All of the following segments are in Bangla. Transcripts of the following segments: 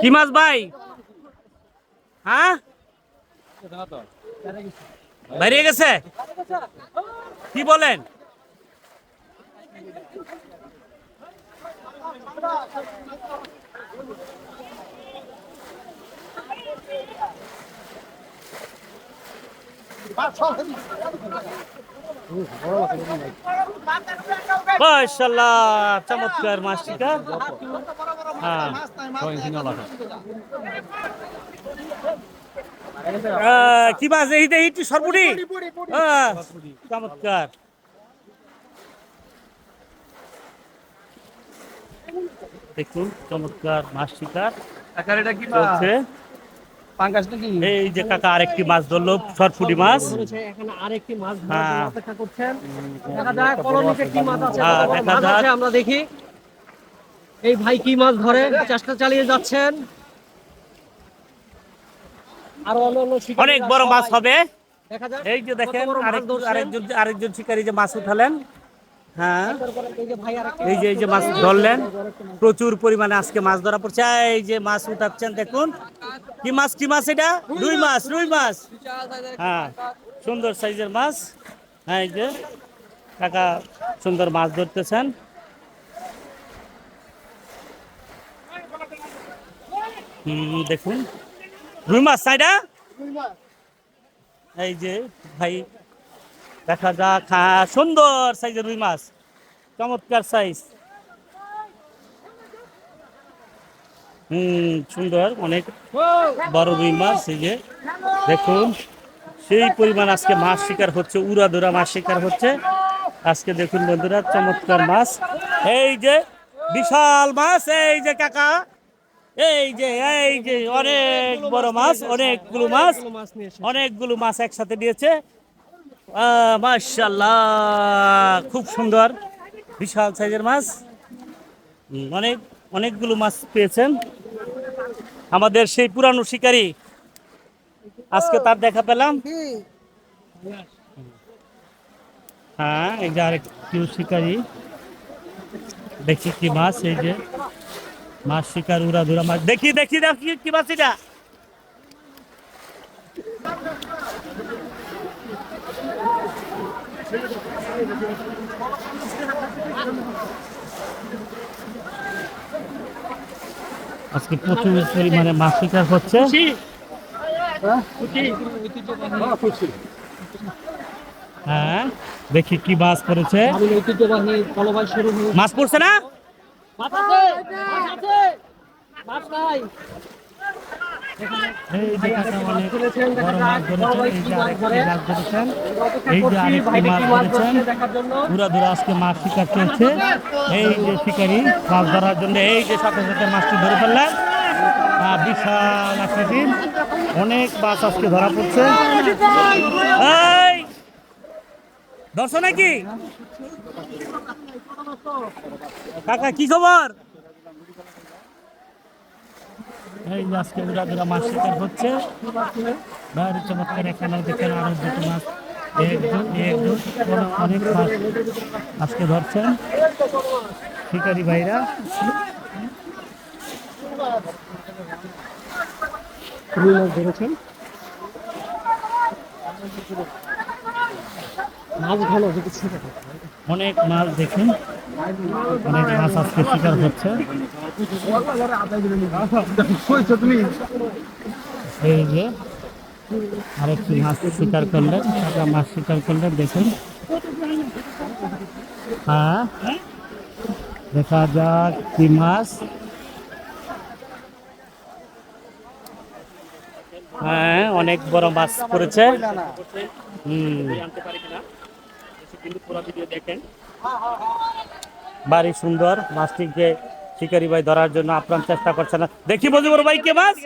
কি মাছ ভাই? হ্যাঁ? বাইরে গেছে? কি বলেন? মাশাল্লাহ চমৎকার মাছটিকা। হ্যাঁ কি মাছ এই একটু সরপুরি চমৎকার। দেখুন চমৎকার মাছ শিকার এটা কি চলছে। এই যে কাকা আরেকটি মাছ ধরলো সরপুরি মাছ। এখানে আরেকটি মাছ হ্যাঁ। অপেক্ষা করছেন। দেখা যাক কি মাছ আছে হ্যাঁ, মাছ আছে আমরা দেখি। এই ভাই কি মাছ ধরে? চেষ্টা চালিয়ে যাচ্ছেন। আরও অন্য অন্য অনেক বড় মাছ হবে। এই যে দেখেন। আরেকজন আরেকজন শিকারী যে মাছ উঠালেন। হ্যাঁ। এই যে এই যে এই যে মাছ ধরলেন। প্রচুর পরিমাণে আজকে মাছ ধরা পড়ছে। এই যে মাছ উঠাচ্ছেন দেখুন। কি মাছ কি মাছ এটা? রুই মাছ রুই মাছ। হ্যাঁ সুন্দর সাইজের মাছ। হ্যাঁ এই যে কাকা সুন্দর মাছ ধরতেছেন। দেখুন। রুই মাছ সাইডা এই যে ভাই দেখা যাক। হ্যাঁ সুন্দর সাইজের রুই মাছ। চমৎকার সাইজ। হুম সুন্দর অনেক বড় রুই মাছ এই যে। দেখুন সেই পরিমাণ আজকে মাছ শিকার হচ্ছে উড়াদুরা মাছ শিকার হচ্ছে। আজকে দেখুন বন্ধুরা চমৎকার মাছ। এই যে বিশাল মাছ এই যে কাকা। এই যে এই যে, অনেক বড় মাছ, অনেকগুলো মাছ অনেকগুলো মাছ একসাথে দিয়েছে। মাশাল্লাহ খুব সুন্দর, বিশাল সাইজের মাছ। অনেক, অনেকগুলো মাছ পেয়েছেন। আমাদের সেই পুরানো শিকারী, আজকে তার দেখা পেলাম। হ্যাঁ এই যে আরেকটি শিকারী। দেখি কি মাছ, এই যে। মাছ শিকার উড়া ধুরা মাছ দেখি দেখি দেখি কি মাছ এটা আজকে প্রচুর পরিমাণে মাছ শিকার হচ্ছে। হ্যাঁ? দেখি কি মাছ হয়ে মাছ পড়ছে না? মাছ আছে মাছ আছে। মাছ নাই। এই যে কাকা অনেক বড় মাছ যাক, ধরেছেন এই যে আরেকটি মাছ ধরেছেন আজকে শিকার চলছে এই যে শিকারি মাছ ধরার জন্য এই যে সাথে সাথে মাছটি ধরে ফেললেন। বিশাল আকৃতির অনেক মাছ আজকে ধরা পড়ছে। এই ধরছো নাকি? কাকা কি খবর? এই আজকে মাছ শিকার হচ্ছে। বাইরে চমৎকার এখানে দেখেন আরও দুটো মাছ অনেক- অনেক মাছ আজকে ধরছেন। শিকারি ভাইরা। রুই মাছ ধরেছেন। মাছ ভালো অনেক মাছ দেখুন। অনেক মাছ আজকে শিকার হচ্ছে। এই যে, আরেকটি মাছ শিকার করলেন টাকা মাছ শিকার করলেন, দেখুন। হ্যাঁ দেখা যাক কি মাছ। হ্যাঁ অনেক বড় মাছ পড়েছে। হুম। বাড়ি সুন্দর মাছটিকে শিকারি ভাই ধরার জন্য আপ্রাণ চেষ্টা করছে না। দেখি মজিবুর ভাই কে মাছ?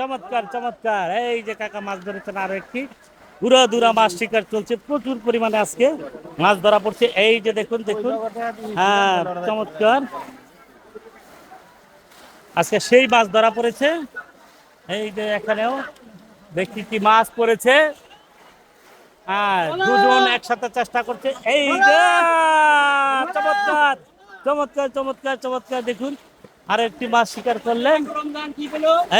চমৎকার চমৎকার। এই যে কাকা মাছ ধরেছেন আরও একটি। উড়া দুরা মাছ শিকার চলছে প্রচুর পরিমাণে আজকে। মাছ ধরা পড়ছে। এই যে দেখুন দেখুন। হ্যাঁ চমৎকার। আজকে সেই মাছ ধরা পড়েছে। এই যে এখানেও দেখি কি মাছ পড়েছে। হ্যাঁ একসাথে চেষ্টা করছে। এই চমৎকার চমৎকার চমৎকার চমৎকার, দেখুন। আর একটি মাছ শিকার করলেন।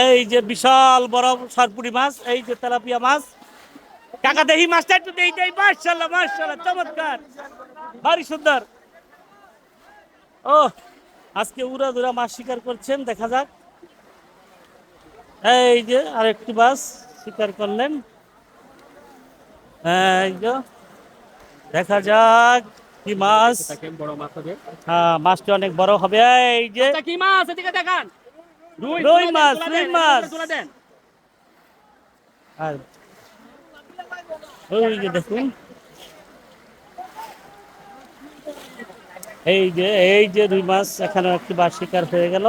এই যে বিশাল বড় সরপুরি মাছ, এই যে তেলাপিয়া মাছ। কাকা দেখি মাছটা একটু মার্শাল্লাহ মার্শাল্লাহ চমৎকার। ভারী সুন্দর। ও আজকে উড়া দুরা মাছ শিকার করছেন, দেখা যাক। এই যে আরেকটি মাছ শিকার করলেন। এই যে দেখা যাক কি মাছ? বড় মাছ হবে। হ্যাঁ মাছটি অনেক বড় হবে। এই যে কি মাছ? এদিকে দেখান। রুই মাছ, রুই মাছ। আর ওই যে দেখুন। এই যে এই যে রুই মাছ এখানে একটি বার শিকার হয়ে গেল।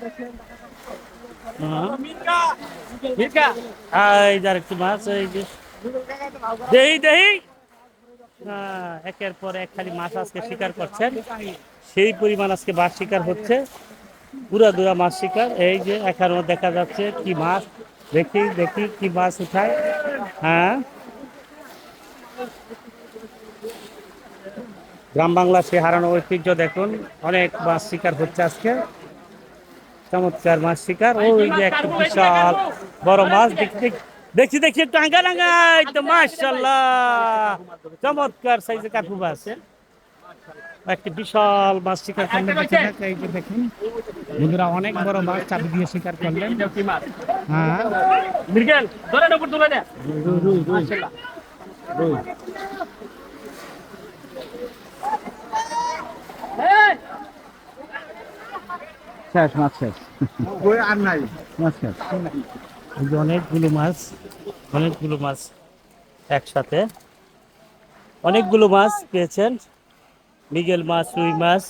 হ্যাঁ, মির্কা এই যে মাছ, এই যে। দেহি দেহি। একের পর এক খালি মাছ আজকে শিকার করছেন। সেই পরিমাণ আজকে মাছ শিকার হচ্ছে। পুরা দুরা মাছ শিকার। এই যে, এখানেও দেখা যাচ্ছে কি মাছ। দেখি দেখি কি মাছ উঠায়। হ্যাঁ। গ্রাম বাংলা সে হারানো ঐতিহ্য দেখুন। অনেক মাছ শিকার হচ্ছে আজকে। চমৎকার মাছ শিকার। ওই যে একটা বিশাল বড় মাছ দেখি দেখি- দেখি দেখি টাঙ্গা টাঙ্গা তো মাশাল্লাহ। চমৎকার সাইজে কাকু মাছ একটি বিশাল মাছ শিকার করলেন দেখি দেখ, এই যে দেখুন। বন্ধুরা অনেক বড় মাছ চাবি দিয়ে শিকার করলেন। হ্যাঁ মির্গেল ধরে উপর তুলে দেন মাশাআল্লাহ এই শেষ মাছ শেষ আর নাই। মাছ শেষ অনেকগুলো মাছ অনেকগুলো মাছ একসাথে। অনেকগুলো মাছ পেয়েছেন। মিগেল মাছ রুই মাছ।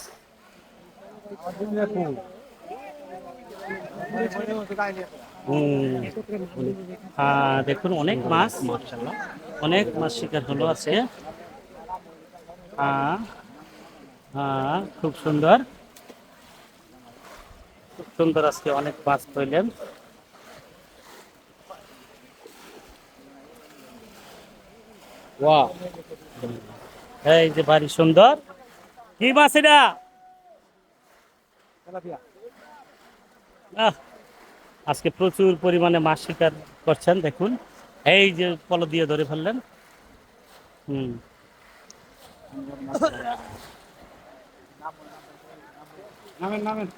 হ্যাঁ দেখুন অনেক মাছ। অনেক মাছ শিকার হলো আছে। হ্যাঁ হ্যাঁ খুব সুন্দর। খুব সুন্দর আজকে অনেক মাছ ধরলেন। এই যে বাড়ি সুন্দর। কি মাছ এটা? আহ, আজকে প্রচুর পরিমাণে মাছ শিকার করছেন দেখুন। এই যে পল দিয়ে ধরে ফেললেন। হুম। নামেন নামেন।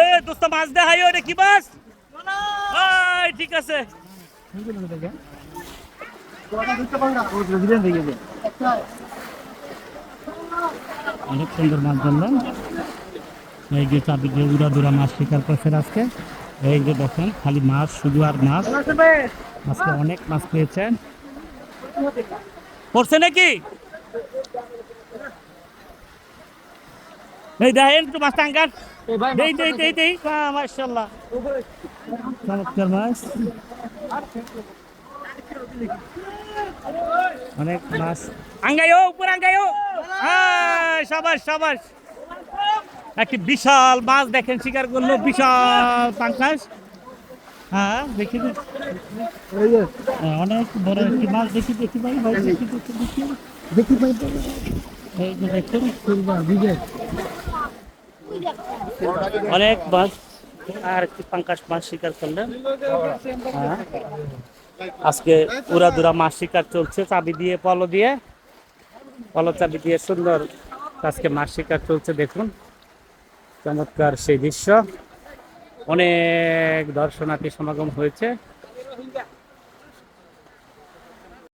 এ দোস্ত মাছ দেখাই কি মাছ? ঠিক আছে। অনেক সুন্দর মাছ ধরলাম। এই যে চাবি দিয়ে উড়া দুরা মাছ শিকার করছেন আজকে। এই যে দেখেন খালি মাছ শুধু আর মাছ। আজকে অনেক মাছ পেয়েছেন। পড়ছে নাকি? এই দেখেন একটু মাছ টাঙ্গার এই ভাই দেই দেই দেই দেই। মাশাআল্লাহ। চমৎকার মাছ। অনেক মাছ। আঙ্গাইও উপর আঙ্গাইও। হ্যাঁ সাবাস সাবাস। একটি বিশাল মাছ দেখেন শিকার করল বিশাল পাঙ্কাস হ্যাঁ দেখি অনেক বড় একটি মাছ। দেখি দেখি ভাই ভাই দেখি দেখি দেখি। দেখি ভাই এই যে দেখুন বিজয়। অনেক মাছ আর একটি পাঙ্কাশ মাছ শিকার করলেন হ্যাঁ। আজকে উড়া দুরা মাছ শিকার চলছে, চাবি দিয়ে, পলো দিয়ে। পলো চাবি দিয়ে সুন্দর আজকে মাছ শিকার চলছে, দেখুন। চমৎকার সেই দৃশ্য। অনেক দর্শনার্থী সমাগম হয়েছে।